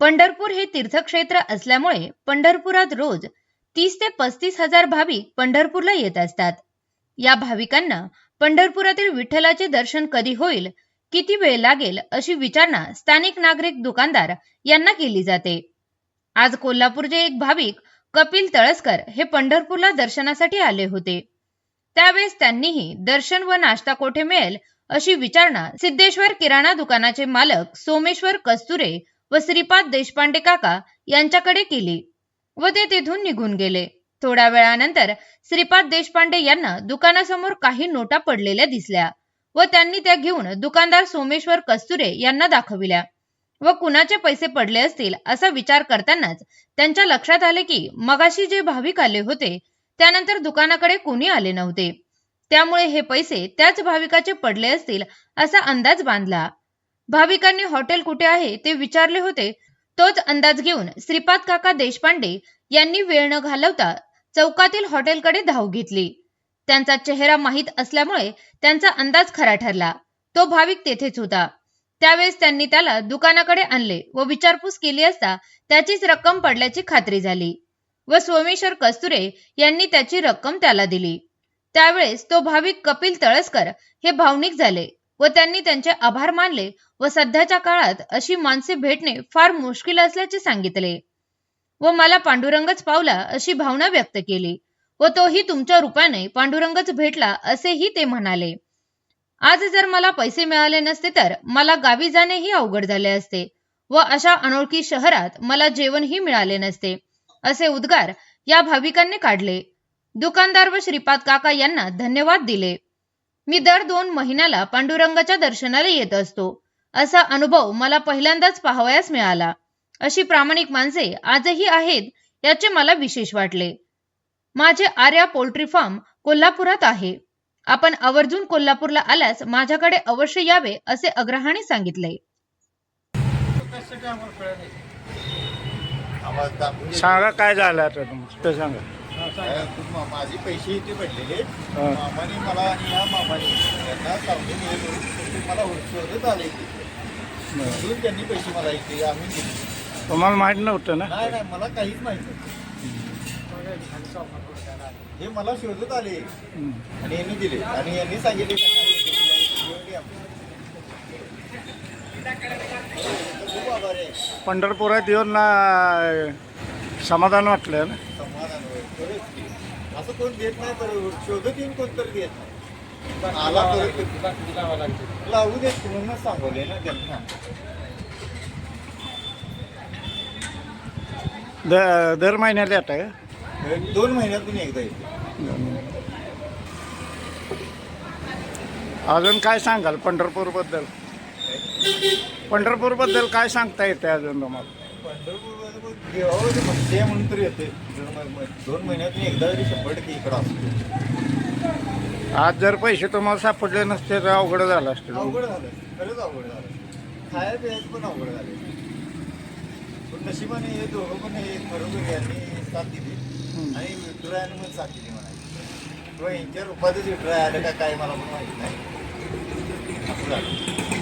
पंढरपूर हे तीर्थक्षेत्र असल्यामुळे पंढरपुरात रोज तीस ते पस्तीस हजार भाविक पंढरपूरला येत असतात. या भाविकांना पंढरपुरातील विठ्ठलाचे दर्शन कधी होईल किती वेळ लागेल अशी विचारणा स्थानिक नागरिक दुकानदार यांना केली जाते. आज कोल्हापूरचे एक भाविक कपिल तळसकर हे पंढरपूरला दर्शनासाठी आले होते. त्यावेळेस त्यांनीही दर्शन व नाश्ता कोठे मिळेल अशी विचारणा सिद्धेश्वर किराणा दुकानाचे मालक सोमेश्वर कस्तुरे व श्रीपाद देशपांडे काका यांच्याकडे केली व ते तेथून निघून गेले. थोड्या वेळानंतर श्रीपाद देशपांडे यांना दुकानासमोर काही नोटा पडलेल्या दिसल्या व त्यांनी त्या घेऊन दुकानदार सोमेश्वर कस्तुरे यांना दाखविल्या. व कुणाचे पैसे पडले असतील असा विचार करतानाच त्यांच्या लक्षात आले की मगाशी जे भाविक आले होते त्यानंतर दुकानाकडे कोणी आले नव्हते. त्यामुळे हे पैसे त्याच भाविकाचे पडले असतील असा अंदाज बांधला. भाविकांनी हॉटेल कुठे आहे ते विचारले होते. तोच अंदाज घेऊन श्रीपाद काका देशपांडे यांनी वेळ न घालवता चौकातील हॉटेलकडे धाव घेतली. त्यांचा चेहरा माहीत असल्यामुळे त्यांचा अंदाज खरा ठरला. तो भाविक तेथेच होता. त्यावेळेस त्यांनी त्याला दुकानाकडे आणले व विचारपूस केली असता त्याचीच रक्कम पडल्याची खात्री झाली व सोमेश्वर कस्तुरे यांनी त्याची रक्कम त्याला दिली. त्यावेळेस तो भाविक कपिल तळसकर हे भावनिक झाले. व त्यांनी त्यांचे आभार मानले व सध्याच्या काळात अशी माणसे भेटणे फार मुश्किल असल्याचे सांगितले. व मला पांडुरंगच पावला अशी भावना व्यक्त केली. व तोही तुमच्या रूपाने पांडुरंगच भेटला असेही ते म्हणाले. आज जर मला पैसे मिळाले नसते तर मला गावी जाणेही अवघड झाले असते. व अशा अनोळखी शहरात मला जेवणही मिळाले नसते. असे उद्गार या भाविकांनी काढले. दुकानदार व श्रीपाद काका यांना धन्यवाद दिले. मी दर दोन महिन्याला पांडुरंगाच्या दर्शनाला येत असतो. असा अनुभव मला पहिल्यांदाच पाहावयास मिळाला. अशी प्रामाणिक माणसे आजही आहेत याचे मला विशेष वाटले. माझे आर्या पोल्ट्री फार्म कोल्हापुरात आहे. आपण आवर्जून कोल्हापूरला आल्यास माझ्याकडे अवश्य यावे असे अग्रहाने सांगितले. सांगा काय झालं आता सांगा. माझे पैसे इथे पडलेले. मामाने मला आणि या मामाने यांना सांगून गेलो मला शोधत आले म्हणून त्यांनी पैसे मला इथे आम्ही दिले. तुम्हाला माहीत नव्हतं ना? नाही नाही मला काहीच माहीत नाही हे मला शोधत आले. आणि यांनी दिले. आणि यांनी सांगितले पंढरपुरात येऊन ना समाधान वाटलं ना समाधान होईल. खरंच की. असं कोण देत नाही बरोबर शोधत येऊन कोणतरी देत नाही. आला परत लावू देत म्हणूनच सांगवले ना त्यांना. द दर महिन्याला येतं का? एक दोन महिन्यातून एकदा येते. अजून काय सांगाल पंढरपूरबद्दल? पंढरपूरबद्दल काय सांगता येते अजून तुम्हाला? पंढरपूर म्हणून तरी येते दोन महि- दोन महिन्यातून एकदा तरी शंभर टक्के इकडं असतो आज जर पैसे तुम्हाला सापडले नसते तर अवघड झालं असतं. अवघड झालं. खरंच अवघड झालं. खाया प्यायचं पण अवघड झाले. पण नशिबाने हे दोघं पण हे बरोबर यांनी साथ दिली. आणि विठुरायाने पण साथ दिली म्हणायची. किंवा यांच्या रूपातच विठुराय आलं का काय मला पण माहीत नाही. असं झालं.